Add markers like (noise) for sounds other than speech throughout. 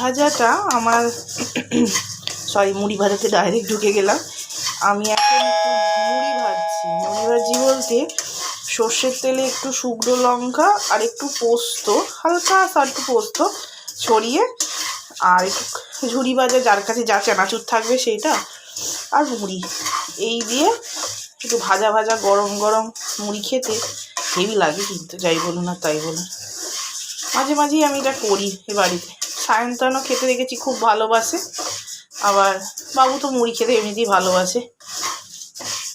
ভাজাটা আমার সরি মুড়ি ভাজাতে ডাইরেক্ট ঢুকে গেলাম। আমি এখন একটু মুড়ি ভাজছি। মুড়ি ভাজি বলতে সর্ষের তেলে একটু শুকনো লঙ্কা আর একটু পোস্ত, হালকা একটু পোস্ত ছড়িয়ে আর একটু ঝুড়ি ভাজা, যার কাছে যা চানাচুর থাকবে সেইটা আর মুড়ি। এই দিয়ে একটু ভাজা ভাজা গরম গরম মুড়ি খেতে হেভি লাগে কিন্তু, যাই বলুন আর তাই বলুন মাঝে মাঝেই আমি এটা করি এ বাড়িতে। সায়ন্তনও খেতে দেখেছি, খুব ভালোবাসে। আবার বাবু তো মুড়ি খেতে এমনিতেই ভালোবাসে।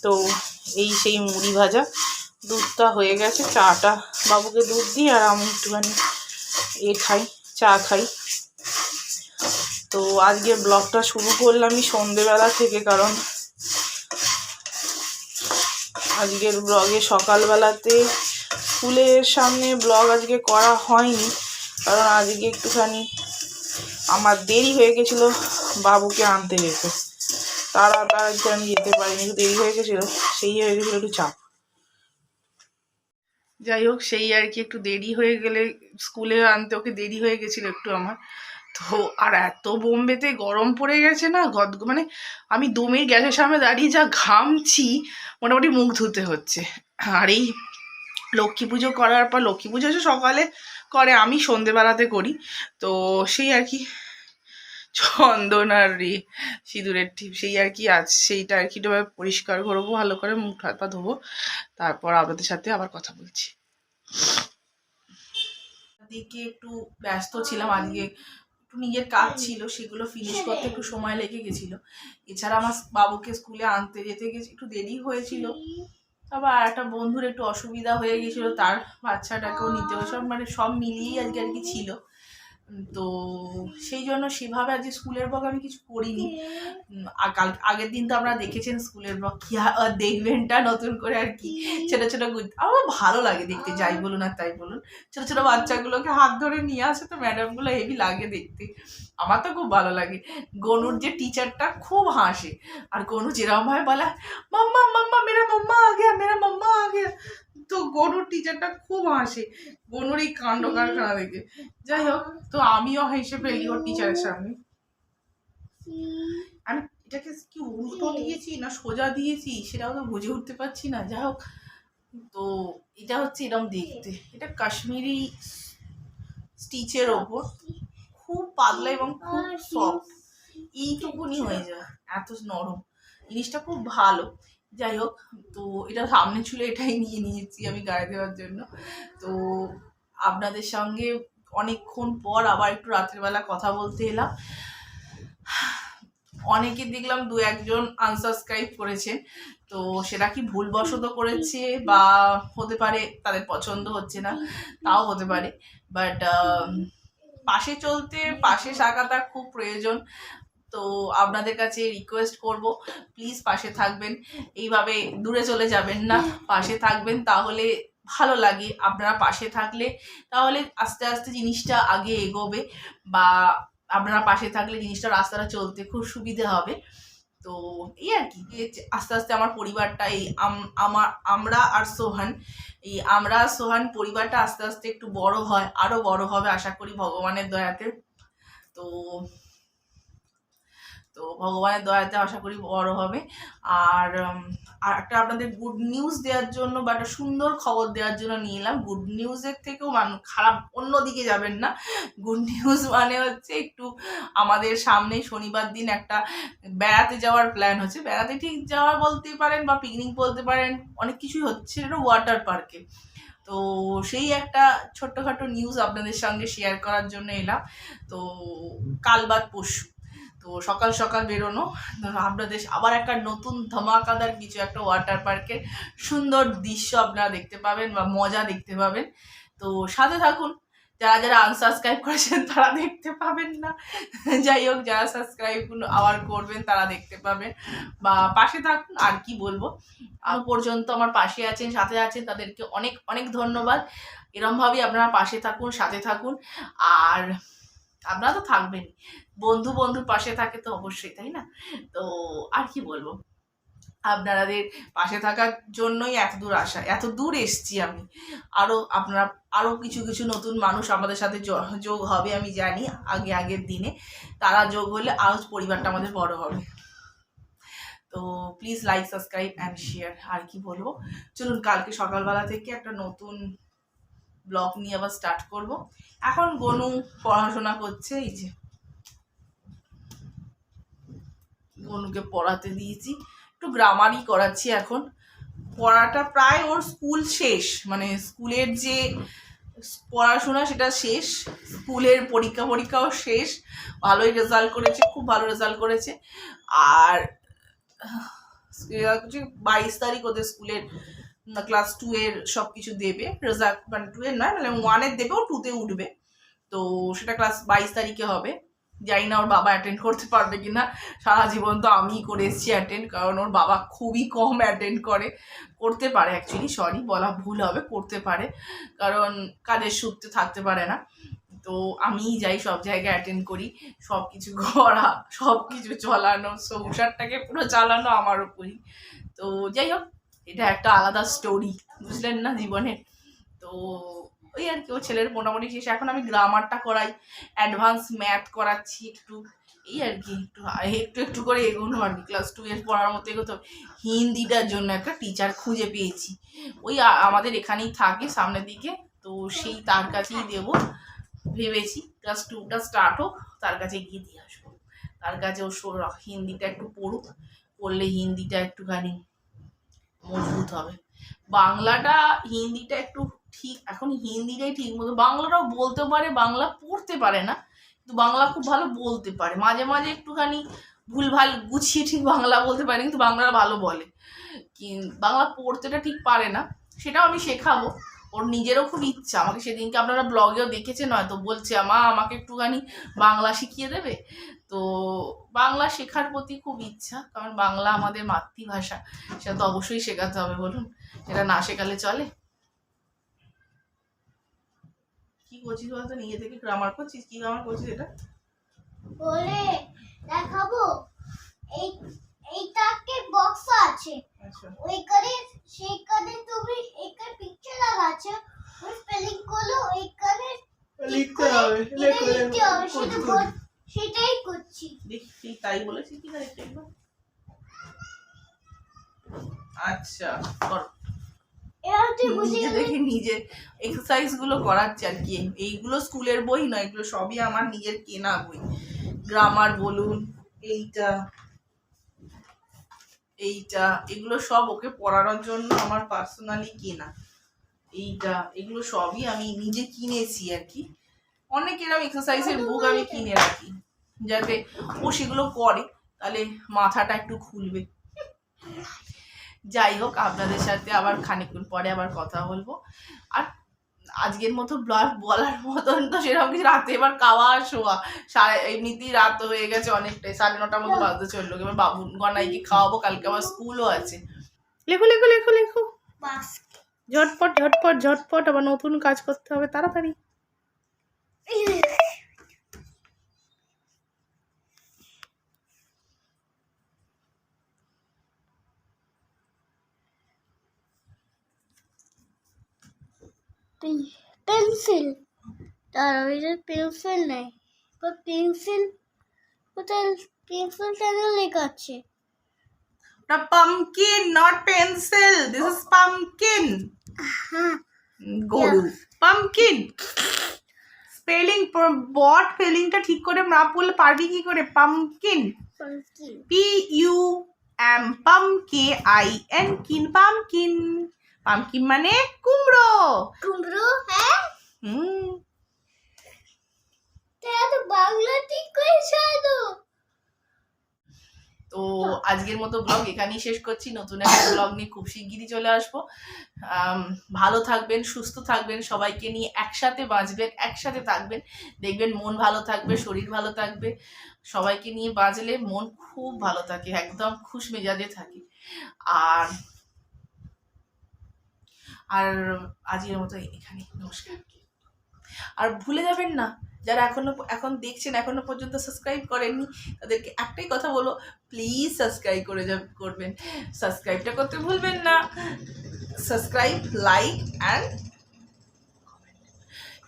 তো এই সেই মুড়ি ভাজা, দুধটা হয়ে গেছে, চাটা। বাবুকে দুধ দিই আর আমি একটুখানি এ খাই, চা খাই। তো আজকে ব্লগটা শুরু করলামই সন্ধেবেলা থেকে, কারণ আজকের ব্লগে সকালবেলাতে স্কুলের সামনে ব্লগ আজকে করা হয়নি, কারণ আজকে একটুখানি আমার দেরি হয়ে গেছিল বাবুকে আনতে যেতে। তারা তাড়াতাড়ি আমি যেতে পারিনি, একটু দেরি হয়ে গেছিল, সেই হয়ে গেছিল একটু চাপ। যাই হোক, সেই আর কি, একটু দেরি হয়ে গেলে স্কুলে আনতে ওকে দেরি হয়ে গেছিল একটু আমার। তো আর এত বোম্বেতে গরম পড়ে গেছে না, গদ মানে আমি দু মিনিট গ্যাসের সামনে দাঁড়িয়ে যা ঘামছি, মোটামুটি মুখ ধুতে হচ্ছে। আর এই লক্ষ্মী পুজো করার পর, লক্ষ্মী পুজো সকালে করে, আমি সন্ধেবেলাতে করি। তো সেই আর কি, চন্দন আর সিঁদুরের টিপ সেই আর কি আজ, সেইটা আর কি পরিষ্কার করব, ভালো করে মুখ হাত পা ধোবো, তারপর আপনাদের সাথে আবার কথা বলছি। দিকে একটু ব্যস্ত ছিলাম, আজকে একটু নিজের কাজ ছিল, সেগুলো ফিনিশ করতে একটু সময় লেগে গেছিল। এছাড়া আমার বাবুকে স্কুলে আনতে যেতে গেছে, একটু দেরি হয়েছিল। আর একটা বন্ধুর একটু অসুবিধা হয়ে গেছিল তার বাচ্চাটাকেও নিতে হবে সব মানে সব মিলিয়েই আজকে আর কি ছিল। তো সেই জন্য সেভাবে আজকে স্কুলের ব্লগ আমি কিছু করিনি। কাল- আগের দিন তো আপনারা দেখেছেন স্কুলের ব্লগ কি দেখবেনটা নতুন করে আর কি। ছোট ছোট আমার ভালো লাগে দেখতে যাই বলুন আর তাই বলুন। ছোট ছোট বাচ্চাগুলোকে হাত ধরে নিয়ে আসে তো ম্যাডামগুলো হেভি লাগে দেখতে। আমার তো খুব ভালো লাগে। গনুর যে টিচারটা খুব হাসে। আর গনু যেরকম ভাবে বলে মাম্মা মাম্মা মেরা মাম্মা আ গয়া মেরা মাম্মা আ গয়া তো গনুর টিচারটা খুব হাসে। গনুর এই কাণ্ড কারখানা দেখে। যাই হোক তো আমিও হেসে ফেলি ওর টিচারের সামনে। আমি এটাকে কি উল্টো দিয়েছি না সোজা দিয়েছি? সেটাও তো বুঝে উঠতে পারছি না। যাই হোক তো এটা হচ্ছে এরকম দেখতে। এটা কাশ্মীরি স্টিচের ওপর। খুব পাতলা এবং খুব সফট এইটুকুনি হয়ে যায়। এত নরম। জিনিসটা খুব ভালো। যাই হোক তো এটা সামনে ছিল, এটাই নিয়ে নিয়েছি আমি গায়ে দেওয়ার জন্য। তো আপনাদের সঙ্গে অনেকক্ষণ পর আবার একটু রাত্রেবেলা কথা বলতে এলাম। অনেকে দেখলাম দু একজন আনসাবস্ক্রাইব করেছে, তো সেটা কি ভুলবশত করেছে বা হতে পারে তাদের পছন্দ হচ্ছে না, তাও হতে পারে। বাট পাশে চলতে, পাশে থাকাটা খুব প্রয়োজন। তো আপনাদের কাছে রিকোয়েস্ট করব প্লিজ পাশে থাকবেন। এইভাবে দূরে চলে যাবেন না, পাশে থাকবেন তাহলে ভালো লাগে। আপনারা পাশে থাকলে তাহলে আস্তে আস্তে জিনিসটা আগে এগোবে বা আপনারা পাশে থাকলে জিনিসটা রাস্তাটা চলতে খুব সুবিধে হবে। তো এই আর কি আস্তে আস্তে আমার পরিবারটা, এই আম- আমার, আমরা আর সোহান। এই আমরা সোহান পরিবারটা আস্তে আস্তে একটু বড় হয় আরও বড় হবে, আশা করি ভগবানের দয়াতে। তো তো ভগবানের দয়াতে আশা করি বড় হবে। আর একটা আপনাদের গুড নিউজ দেওয়ার জন্য বা একটা সুন্দর খবর দেওয়ার জন্য নিয়ে এলাম। গুড নিউজের থেকেও মান, খারাপ অন্যদিকে যাবেন না। গুড নিউজ (laughs) মানে হচ্ছে একটু আমাদের সামনে শনিবার দিন একটা বেড়াতে যাওয়ার প্ল্যান হচ্ছে। বেড়াতে ঠিক যাওয়া বলতে পারেন বা পিকনিক বলতে পারেন, অনেক কিছুই হচ্ছে এটা ওয়াটার পার্কে তো সেই একটা ছোট্টখাটো নিউজ আপনাদের সঙ্গে শেয়ার করার জন্য এলাম। তো কাল বাদ পরশু। তো সকাল সকাল বেরোনো। আপনাদের আবার একটা নতুন ধমাকাদার কিছু একটা ওয়াটার পার্কের সুন্দর দৃশ্য আপনারা দেখতে পাবেন বা মজা দেখতে পাবেন। তো সাথে থাকুন। যারা যারা আনসাবস্ক্রাইব করেছেন তারা দেখতে পাবেন না। যাই হোক, যারা সাবস্ক্রাইব আবার করবেন তারা দেখতে পাবেন। বা পাশে থাকুন, আর কি বলব? আর পর্যন্ত আমার পাশে আছেন, সাথে আছেন তাদেরকে অনেক অনেক ধন্যবাদ। এরমভাবেই আপনারা পাশে থাকুন, সাথে থাকুন। আর আপনারা তো থাকবেন বন্ধু বন্ধুর পাশে থাকে তো অবশ্যই, তাই না? তো আর কি বলব? আপনাদের পাশে থাকার জন্যই এত দূর আসা, এত দূর এসছি আমি। আরও আপনারা আরও কিছু কিছু নতুন মানুষ আমাদের সাথে যোগ হবে আমি জানি, আগে আগের দিনে। তারা যোগ হলে আরও পরিবারটা আমাদের বড় হবে। তো please like subscribe and share আর কি বলব? চলুন, কালকে সকালবেলা থেকে একটা নতুন ব্লগ নিয়ে আবার স্টার্ট করব। এখন গনু পড়াশোনা করছে, এই যে। গনুকে পড়াতে দিয়েছি। একটু গ্রামারই করাচ্ছি এখন। পড়াটা প্রায় ওর স্কুল শেষ মানে স্কুলের যে পড়াশোনা সেটা শেষ, স্কুলের পরীক্ষা পরীক্ষাও শেষ। ভালোই রেজাল্ট করেছে, খুব ভালো রেজাল্ট করেছে। আর বাইশ তারিখ ওদের স্কুলের ক্লাস টু এর সব কিছু দেবে রেজাল্ট মানে টু এর নয় মানে ওয়ানের দেবে, ও টুতে উঠবে। তো সেটা ক্লাস বাইশ তারিখে হবে। জানি না ওর বাবা অ্যাটেন্ড করতে পারবে কি না সারা জীবন তো আমিই করে এসেছি অ্যাটেন্ড কারণ ওর বাবা খুবই কম অ্যাটেন্ড করে। করতে পারে অ্যাকচুয়ালি সরি বলা ভুল হবে, করতে পারে। কারণ কাজের সূত্রে থাকতে পারে না। তো আমিই যাই, সব জায়গায় অ্যাটেন্ড করি। সব কিছু করা সব কিছু চলানো সংসারটাকে পুরো চালানো আমার উপরই। তো যাই হোক এটা একটা আলাদা স্টোরি বুঝলেন না জীবনের তো ওই আর কি ও ছেলের মোটামুটি শেষ। এখন আমি গ্রামারটা করাই অ্যাডভান্স ম্যাথ করাচ্ছি একটু, এই আর কি, একটু একটু একটু করে এগোনো আর কি ক্লাস টু এর পড়ার মতো এগোতে। হিন্দিটার জন্য একটা টিচার খুঁজে পেয়েছি। ওই আমাদের এখানেই থাকে সামনের দিকে, তো সেই তার কাছেই দেবো। ভেবেছি ক্লাস টুটা স্টার্ট হোক, তার কাছে গিয়ে দিয়ে আসব। তার কাছে ও হিন্দিটা একটু পড়ুক, পড়লে হিন্দিটা একটুখানি মজবুত হবে। বাংলাটা হিন্দিটা একটু ঠিক, এখন হিন্দিটাই ঠিক মতো, বাংলাটাও বলতে পারে, বাংলা পড়তে পারে না, কিন্তু বাংলা খুব ভালো বলতে পারে। মাঝে মাঝে একটুখানি ভুলভাল গুছিয়ে ঠিক বাংলা বলতে পারে, কিন্তু বাংলা ভালো বলে। কি বাংলা পড়তেটা ঠিক পারে না, সেটাও আমি শেখাবো। ওর নিজেরও খুব ইচ্ছা, আমাকে সেদিনকে আপনারা ব্লগেও দেখেছেন হয়তো, বলছে, মা, আমাকে একটুখানি বাংলা শিখিয়ে দেবে? তো বাংলা শেখার প্রতি খুব ইচ্ছা কারণ বাংলা আমাদের মাতৃভাষা সেটা তো অবশ্যই শেখাতে হবে বলুন এটা না শেখালে চলে? কি করছিস বলতো? নিজে থেকে গ্রামার করছিস? কি গ্রামার করছিস এটা? বলে দেখাবো। এই এইটাকে বক্স আছে। আচ্ছা। ওইখানে সেইখানে তুমি এখানে পিকচার লাগাচ্ছে। ওই স্পেলিং ওইখানে লিখতে হবে লিখতে হবে। সেটা সেটাই দেখি তুই কি না দেখি একবার। আচ্ছা কর নিজে দেখে নিজে এক্সারসাইজগুলো করাচ্ছে আর কি। এইগুলো স্কুলের বই নয় এগুলো সবই আমার নিজের কেনা বই। গ্রামার বলুন এইটা এইটা এগুলো সব ওকে পড়ানোর জন্য আমার পার্সোনালি কেনা। এইটা এগুলো সবই আমি নিজে কিনেছি আর কি। অনেক এরকম এক্সারসাইজের বুক আমি কিনে রাখি। যাতে ও সেগুলো করে তাহলে মাথাটা একটু খুলবে। যাই হোক আপনাদের সাথে আবার খানিকক্ষণ পরে আবার কথা বলব। আর আজকের মতো ব্লগ বলার মতন তো সেরকম কিছু রাতে এবার খাওয়া শোয়া। সাড়ে এমনিতেই রাত হয়ে গেছে অনেকটাই। সাড়ে নটার মতো বাজতে চলল। এবার বাবু গনাইকে খাওয়াবো। কালকে আবার স্কুলও আছে। লেখো লেখো লেখো লেখো। বাস ঝটপট ঝটপট ঝটপট। আবার নতুন কাজ করতে হবে। তাড়াতাড়ি। পেন্সিল। তার ওইটা পেন্সিল নেই। তো পেন্সিল কোথায় পেন্সিলটা লেখা আছে ওটা pumpkin not pencil this is pumpkin গরু পামকিন স্পেলিং বট স্পেলিংটা ঠিক করে না পড়লে পারবি কি করে? Pumpkin P U M pum K I N kin pumpkin pumpkin মানে কুমড়ো। কুমড়ো হ্যাঁ? হুম। বাংলা ঠিক করে তো আজকের মতো ব্লগ এখানেই শেষ করছি। নতুন একটা ব্লগ নিয়ে খুব শিগগিরই চলে আসব। ভালো থাকবেন সুস্থ থাকবেন সবাইকে নিয়ে একসাথে বাঁচবেন একসাথে থাকবেন। দেখবেন মন ভালো থাকবে শরীর ভালো থাকবে। সবাইকে নিয়ে বাঁচলে মন খুব ভালো থাকে একদম খুশ মেজাজে থাকে। আর আর আজকের মতো এখানে নমস্কার। আর ভুলে যাবেন না, যারা এখনও, এখন দেখছেন, এখনও পর্যন্ত সাবস্ক্রাইব করেননি, তাদেরকে একটাই কথা বলো প্লিজ সাবস্ক্রাইব করে যাব- করবেন। সাবস্ক্রাইবটা করতে ভুলবেন না। সাবস্ক্রাইব লাইক অ্যান্ড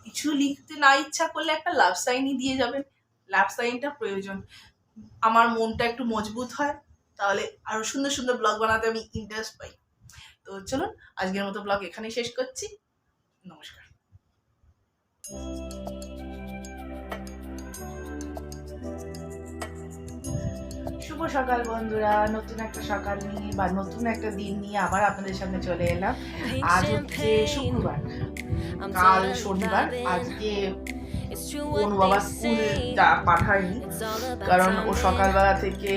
কিছু লিখতে না ইচ্ছা করলে একটা লাভ সাইনই দিয়ে যাবেন। লাভ সাইনটা প্রয়োজন। আমার মনটা একটু মজবুত হয়, তাহলে আরও সুন্দর সুন্দর ব্লগ বানাতে আমি ইন্টারেস্ট পাই। তো চলুন আজকের মতো ব্লগ এখানেই শেষ করছি। নমস্কার। শুভ সকাল বন্ধুরা নতুন একটা সকাল নিয়ে বা নতুন একটা দিন নিয়ে আবার আপনাদের সামনে চলে এলাম। আজ হচ্ছে শুক্রবার। কাল শনিবার আজকে কোন বাবা স্কুল পাঠায়নি কারণ ও সকালবেলা থেকে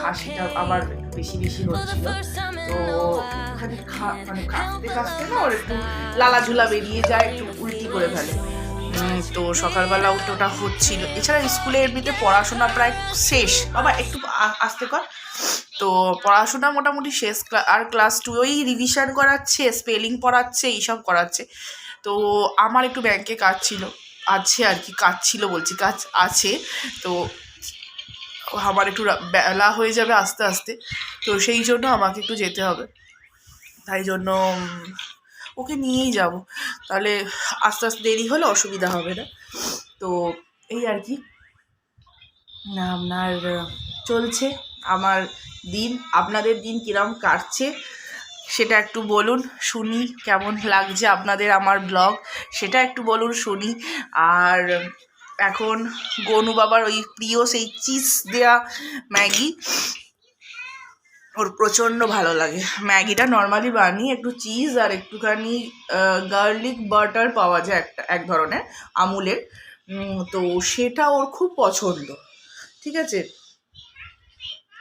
খাসিটা আবার বেশি বেশি হচ্ছিল। তো একটুখানি খা- মানে কাঁচতে কাঁচতে না, ওর একটু লালা বেরিয়ে যায়, একটু উল্টি করে ফেলে। তো সকালবেলা ওটা হচ্ছিল। এছাড়া স্কুলে এমনিতে পড়াশোনা প্রায় শেষ। বাবা, একটু আস্তে কর। তো পড়াশোনা মোটামুটি শেষ আর ক্লাস টু ওই রিভিশন করাচ্ছে স্পেলিং পড়াচ্ছে, এইসব করাচ্ছে। তো আমার একটু ব্যাংকে কাজ ছিল। আছে আর কি, কাজ ছিল বলছি, কাজ আছে। তো আমার একটু বেলা হয়ে যাবে আস্তে আস্তে। তো সেই জন্য আমাকে একটু যেতে হবে। তাই জন্য ওকে নিয়েই যাব। তাহলে আস্তে আস্তে দেরি হলে অসুবিধা হবে না। তো এই আর কি। আপনার চলছে। আমার দিন, আপনাদের দিন কিরম কাটছে, সেটা একটু বলুন, শুনি কেমন লাগছে আপনাদের আমার ব্লগ। সেটা একটু বলুন, শুনি। আর এখন গনু বাবার ওই প্রিয় সেই চিজ দেয়া ম্যাগি। ওর প্রচণ্ড ভালো লাগে। ম্যাগিটা নর্মালি বানিয়ে একটু চিজ আর একটুখানি গার্লিক বাটার পাওয়া যায় একটা, এক ধরনের, আমুলের। তো সেটা ওর খুব পছন্দ। ঠিক আছে?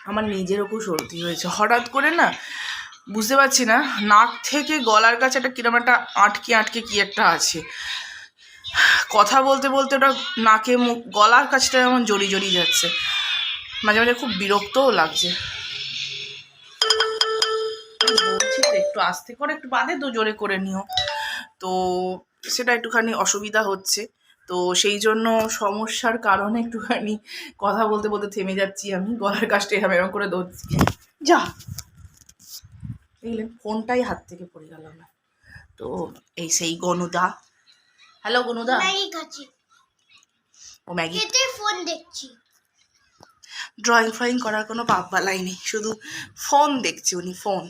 আমার নিজেরও খুব সর্দি হয়েছে। হঠাৎ করে না, বুঝতে পারছি না, নাক থেকে গলার কাছে একটা কিরম একটা আটকে আটকে কি একটা আছে। কথা বলতে বলতে ওটা নাকে মুখ, গলার কাছটা যেমন জড়ি জড়ি যাচ্ছে। মাঝে মাঝে খুব বিরক্তও লাগছে। বলছি একটু আস্তে করে, একটু বাদে তো জোরে করে নিও। তো সেটা একটুখানি অসুবিধা হচ্ছে। তো সেই জন্য সমস্যার কারণে একটুখানি কথা বলতে বলতে থেমে যাচ্ছি আমি। গলার কাজটা এরম এরম করে ধরছি। যা! দেখলেন, ফোনটাই হাত থেকে পড়ে গেল না তো এই সেই গনুদা হ্যালো গনুদা ম্যাগি খাচ্ছি ও ম্যাগি খেতে ফোন দেখছি। ড্রয়িং ফ্রয়িং করার কোনো পাপ বালাই নেই শুধু ফোন দেখছি উনি ফোন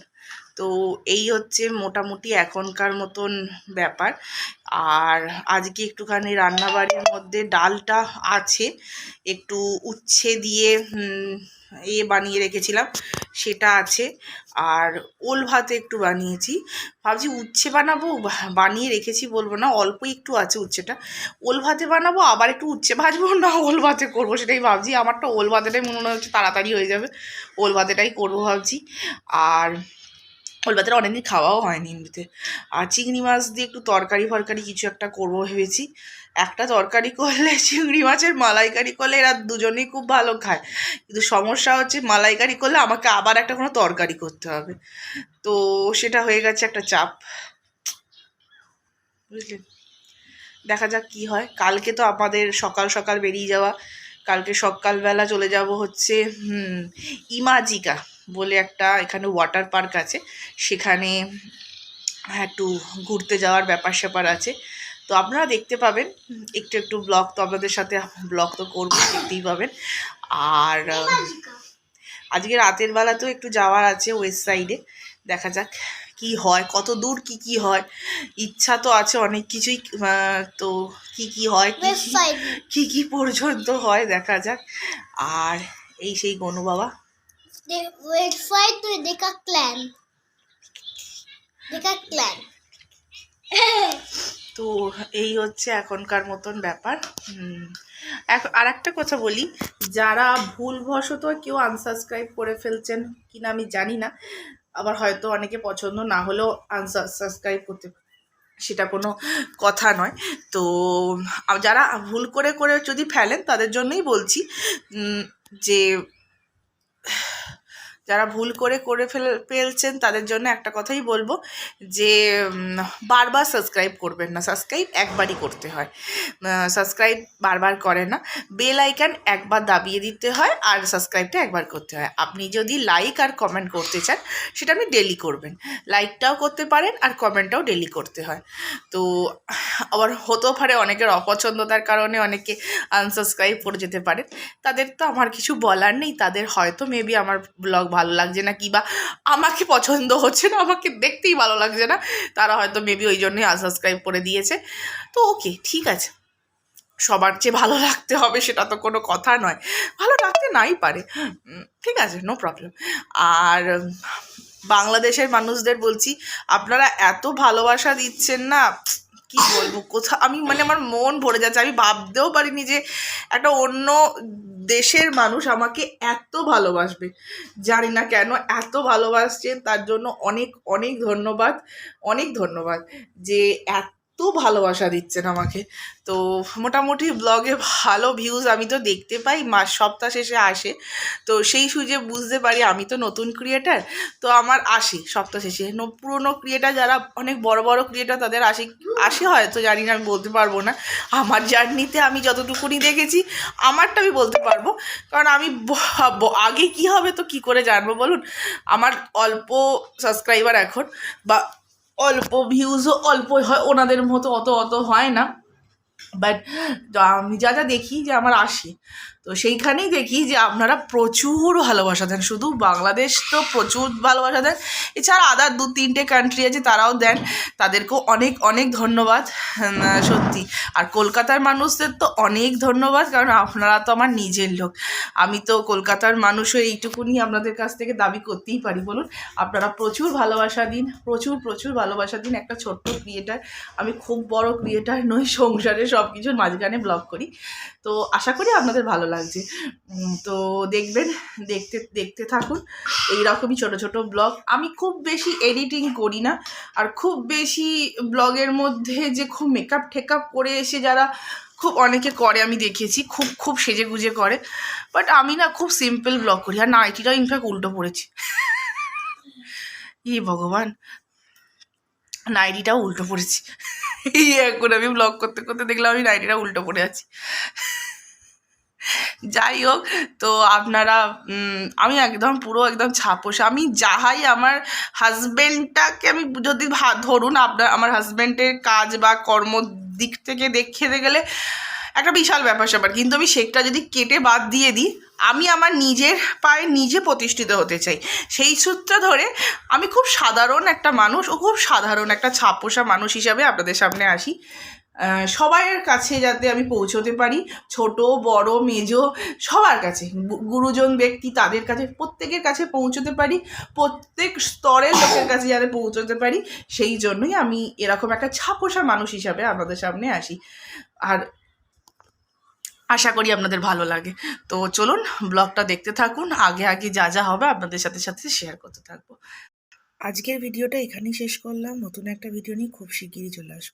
তো এই হচ্ছে মোটামুটি এখনকার মতন ব্যাপার। আর আজকে একটুখানি রান্নাবাড়ির মধ্যে ডালটা আছে, একটু উচ্ছে দিয়ে এ বানিয়ে রেখেছিলাম, সেটা আছে। আর ওল ভাত একটু বানিয়েছি। ভাবছি উচ্ছে বানাবো, বানিয়ে রেখেছি বলব না অল্প একটু আছে উচ্ছেটা। ওল ভাতে বানাবো, আবার একটু উচ্ছে ভাজবো না, ওল ভাতে করব সেটাই ভাবছি। আমারটা ওল ভাতেটাই মনে হচ্ছে তাড়াতাড়ি হয়ে যাবে, ওল ভাতেটাই করব ভাবছি। আর ওল ভাতেটা অনেকদিন খাওয়াও হয়নি এমনিতে। আর চিংড়ি মাছ দিয়ে একটু তরকারি ফরকারি কিছু একটা করব ভেবেছি। একটা তরকারি করলে (laughs) চিংড়ি মাছের মালাইকারি করলে এরা দুজনেই খুব ভালো খায়। কিন্তু সমস্যা হচ্ছে মালাইকারি করলে আমাকে আবার একটা কোনো তরকারি করতে হবে। তো সেটা হয়ে গেছে একটা চাপ। বুঝলেন দেখা যাক কি হয়। কালকে তো আমাদের সকাল সকাল বেরিয়ে যাওয়া। কালকে সকালবেলা চলে যাব হচ্ছে ইমাজিকা। বলে একটা এখানে ওয়াটার পার্ক আছে। সেখানে হ্যাঁ একটু ঘুরতে যাওয়ার ব্যাপার স্যাপার আছে। তো আপনারা দেখতে পাবেন একটু একটু ব্লগ তো আপনাদের সাথে ব্লগ তো করব দেখতেই পাবেন। আর আজকে রাতের বেলাতেও একটু যাওয়ার আছে ওয়েস্ট সাইডে দেখা যাক কি হয় কত দূর কি কি হয়। ইচ্ছা তো আছে অনেক কিছুই তো কি কি হয় কি কি- ওয়েবসাইট কি কি পর্যন্ত হয় দেখা যাক। আর এই সেই গনু বাবা। ওয়েবসাইট তুই দেখা ক্ল্যান দেখা ক্ল্যান তো এই হচ্ছে এখনকার মতন ব্যাপার। আর একটা কথা বলি, যারা ভুলবশত কেউ আনসাবস্ক্রাইব করে ফেলছেন কিনা আমি জানি না, আবার হয়তো অনেকে পছন্দ না হলেও আনসাবস্ক্রাইব করতে সেটা কোনো কথা নয়। তো যারা ভুল করে করে যদি ফেলেন, তাদের জন্যই বলছি যে যারা ভুল করে করে ফেল, ফেলছেন তাদের জন্য একটা কথাই বলব যে বারবার সাবস্ক্রাইব করবেন না। সাবস্ক্রাইব একবারই করতে হয়। সাবস্ক্রাইব বারবার করে না। বেল আইকন একবার দাবিয়ে দিতে হয় আর সাবস্ক্রাইবটা একবার করতে হয়। আপনি যদি লাইক আর কমেন্ট করতে চান, সেটা আপনি ডেলি করবেন। লাইকটাও করতে পারেন আর কমেন্টটাও ডেলি করতে হয়। তো, আবার হতেও পারে অনেকের অপছন্দতার কারণে অনেকে আনসাবস্ক্রাইব করে যেতে পারে। তাদের তো আমার কিছু বলার নেই। তাদের হয়তো মেবি আমার ব্লগ ভালো লাগছে না, কিবা আমাকে পছন্দ হচ্ছে না, আমাকে দেখতেই ভালো লাগছে না। তারা হয়তো মেবি ওই জন্যই আনসাবস্ক্রাইব করে দিয়েছে। তো ওকে ঠিক আছে। সবার চেয়ে ভালো লাগতে হবে সেটা তো কোনো কথা নয়। ভালো লাগতে নাই পারে। ঠিক আছে নো প্রবলেম আর বাংলাদেশের মানুষদের বলছি, আপনারা এত ভালোবাসা দিচ্ছেন না কি বলব? কোথাও আমি মানে আমার মন ভরে যাচ্ছে। আমি ভাবতেও পারিনি যে একটা অন্য দেশের মানুষ আমাকে এত ভালোবাসবে। জানি না কেন এত ভালোবাসছেন তার জন্য অনেক অনেক ধন্যবাদ অনেক ধন্যবাদ যে এত ভালোবাসা দিচ্ছেন আমাকে। তো মোটামুটি ব্লগে ভালো ভিউজ আমি তো দেখতে পাই মাস সপ্তাহ শেষে আসে। তো সেই সুযোগে বুঝতে পারি আমি তো নতুন ক্রিয়েটার তো আমার আসে সপ্তাহ শেষে। পুরনো ক্রিয়েটার যারা অনেক বড় বড় ক্রিয়েটার তাদের আসে আসে হয়তো জানি না, আমি বলতে পারব না। আমার জার্নিতে আমি যতটুকুনি দেখেছি, আমারটা আমি বলতে পারব। কারণ আমি আগে কি হবে তো কি করে জানব বলুন? আমার অল্প সাবস্ক্রাইবার এখন বা অল্প ভিউজও অল্প হয়, ওনাদের মতো অত অত হয় না। বাট আমি যা যা দেখি যে আমার আসে। তো সেইখানেই দেখি যে আপনারা প্রচুর ভালোবাসা দেন। শুধু বাংলাদেশ তো প্রচুর ভালোবাসা দেন। এছাড়া আদার দু তিনটে কান্ট্রি আছে তারাও দেন। তাদেরকেও অনেক অনেক ধন্যবাদ সত্যি। আর কলকাতার মানুষদের তো অনেক ধন্যবাদ, কারণ আপনারা তো আমার নিজের লোক। আমি তো কলকাতার মানুষ হয়ে এইটুকুনি আপনাদের কাছ থেকে দাবি করতেই পারি। বলুন, আপনারা প্রচুর ভালোবাসা দিন, প্রচুর প্রচুর ভালোবাসা দিন একটা ছোট্ট ক্রিয়েটার আমি খুব বড় ক্রিয়েটার নই সংসারে সব কিছুর মাঝখানে ব্লগ করি। তো আশা করি আপনাদের ভালো লাগছে। তো দেখবেন, দেখতে দেখতে থাকুন। এইরকমই ছোট ছোট ব্লগ। আমি খুব বেশি এডিটিং করি না। আর খুব বেশি ব্লগের মধ্যে যে খুব মেকআপ ঠেকআপ করে এসে যারা খুব অনেকে করে, আমি দেখেছি। খুব খুব সেজে গুজে করে। বাট আমি না খুব সিম্পল ব্লগ করি। আর নাইটিটাও ইনফ্যাক্ট উল্টো পড়েছি। ই ভগবান। নাইটিটাও উল্টো পড়েছি। এই এখন আমি ব্লগ করতে করতে দেখলাম আমি নাইটিটা উল্টো পড়ে আছি। যাই হোক, তো আপনারা আমি একদম পুরো একদম ছাপোস আমি যাহাই আমার হাজব্যান্ডটাকে আমি যদি ধরুন আপনার, আমার হাজব্যান্ডের কাজ বা কর্ম দিক থেকে দেখতে গেলে একটা বিশাল ব্যাপার স্যাপার। কিন্তু আমি শেখটা যদি কেটে বাদ দিয়ে দিই, আমি আমার নিজের পায়ে নিজে প্রতিষ্ঠিত হতে চাই। সেই সূত্রে ধরে আমি খুব সাধারণ একটা মানুষ ও খুব সাধারণ একটা ছাপোষা মানুষ হিসাবে আপনাদের সামনে আসি। সবাইয়ের কাছে যাতে আমি পৌঁছতে পারি, ছোট, বড়, মেজো, সবার কাছে গুরুজন ব্যক্তি তাদের কাছে, প্রত্যেকের কাছে পৌঁছতে পারি, প্রত্যেক স্তরের লোকের কাছে যাতে পৌঁছতে পারি, সেই জন্যই আমি এরকম একটা ছাপোষা মানুষ হিসাবে আপনাদের সামনে আসি। আর আশা করি আপনাদের ভালো লাগে। তো চলুন ব্লগটা দেখতে থাকুন, আগে আগে যা যা হবে আপনাদের সাথে সাথে শেয়ার করতে থাকব। আজকের ভিডিওটা এখানেই শেষ করলাম। নতুন একটা ভিডিও নিয়ে খুব শিগগিরই চলে আসব।